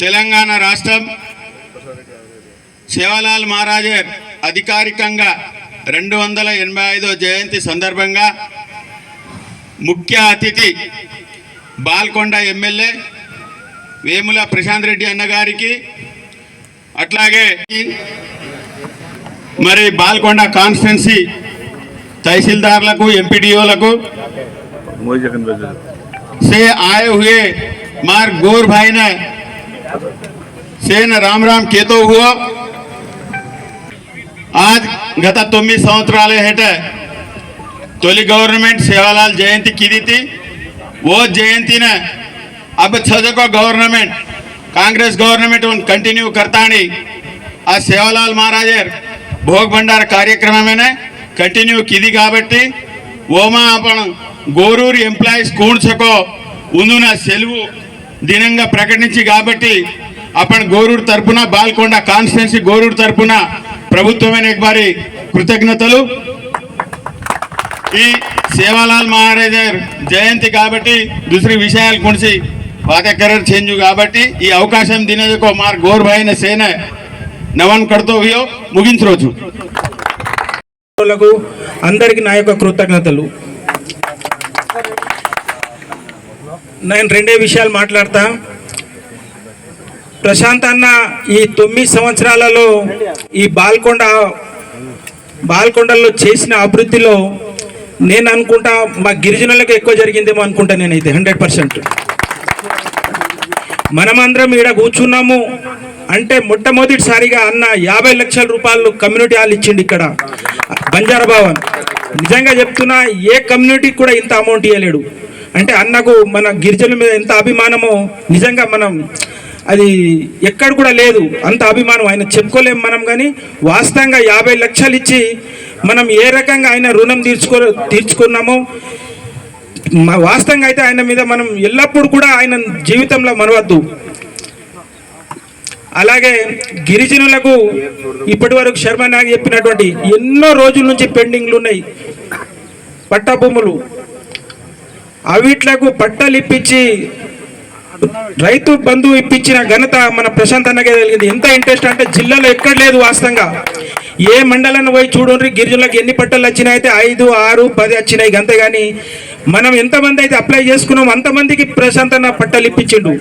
తెలంగాణ రాష్ట్రం. శివలాల్ మహారాజర్ అధికారికంగా రెండు వందల ఎనభై ఐదో జయంతి సందర్భంగా ముఖ్య అతిథి బాల్కొండ ఎమ్మెల్యే వేముల ప్రశాంత్ రెడ్డి అన్న గారికి అట్లాగే మరి బాల్కొండ కాన్స్టిట్యున్సీ తహసీల్దార్లకు ఎంపీడీఓలకు. से आए हुए मार गोर भाई ने से न राम राम केतो हुआ आज గత తొమ్మిది సంవత్సరాల హేట తొలి గవర్నమెంట్ సేవాలాల్ జయంతి కిది ఓ జయంతిన अब छजको गवर्नमेंट कांग्रेस गवर्नमेंट उन कंटिन्यू करता नहीं आज సేవలాల్ మహారాజర్ భోగ్ భండార కార్యక్రమమే కంటిన్యూ కిది కాబట్టి ఓమా आपण గోరూరు ఎంప్లాయీస్ కూడ్చకో ఉందున సెలవు దినంగా ప్రకటించి కాబట్టి అప్పుడు గోరూరు తరపున బాల్కొండ కాన్స్టిట్యున్సీ గోరూరు తరపున ప్రభుత్వమైన వారి కృతజ్ఞతలు. ఈ సేవాలాల్ మహారాజ్ జయంతి కాబట్టి దుసరి విషయాలు కొనిసి వాతాకరణ చేంజ్ కాబట్టి ఈ అవకాశం దినజకో మార్ గోర్భాయిన సేన నవన్ కర్తవ్యో ముగించరోజు అందరికీ నా యొక్క కృతజ్ఞతలు. నేను రెండే విషయాలు మాట్లాడతా. ప్రశాంత్ అన్న ఈ తొమ్మిది సంవత్సరాలలో ఈ బాల్కొండ బాల్కొండలో చేసిన అభివృద్ధిలో నేను అనుకుంటా మా గిరిజనులకు ఎక్కువ జరిగిందేమో అనుకుంటా నేనైతే హండ్రెడ్ పర్సెంట్. మనమందరం ఈడ కూర్చున్నాము. అంటే మొట్టమొదటిసారిగా అన్న యాభై లక్షల రూపాయలు కమ్యూనిటీ హాల్ ఇచ్చిండు ఇక్కడ బంజారా భవన్. నిజంగా చెప్తున్నా ఏ కమ్యూనిటీకి కూడా ఇంత అమౌంట్ ఇవ్వలేడు అంటే అన్నకు మన గిరిజనుల మీద ఎంత అభిమానమో నిజంగా మనం అది ఎక్కడ కూడా లేదు. అంత అభిమానం ఆయన చెప్పుకోలేం మనం కానీ వాస్తవంగా యాభై లక్షలు ఇచ్చి మనం ఏ రకంగా ఆయన రుణం తీర్చుకో తీర్చుకున్నామో మా వాస్తవంగా అయితే ఆయన మీద మనం ఎల్లప్పుడూ కూడా ఆయన జీవితంలో మనవద్దు అలాగే గిరిజనులకు ఇప్పటి వరకు శర్మ నాగ్ చెప్పినటువంటి ఎన్నో రోజుల నుంచి పెండింగ్లు ఉన్నాయి. పట్టభూములు అవిట్లకు పట్టాలు ఇప్పించి రైతు బంధు ఇప్పించిన ఘనత మన ప్రశాంత్ అన్నకే కలిగింది ఎంత ఇంట్రెస్ట్ అంటే జిల్లాలో ఎక్కడ లేదు వాస్తవంగా. ఏ మండలాన్ని పోయి చూడండి గిరిజనులకు ఎన్ని పట్టాలు వచ్చినాయి అయితే ఐదు ఆరు పది వచ్చినాయి అంతే కానీ మనం ఎంతమంది అయితే అప్లై చేసుకున్నాం అంతమందికి ప్రశాంత్ అన్న పట్టలు ఇప్పించిండు.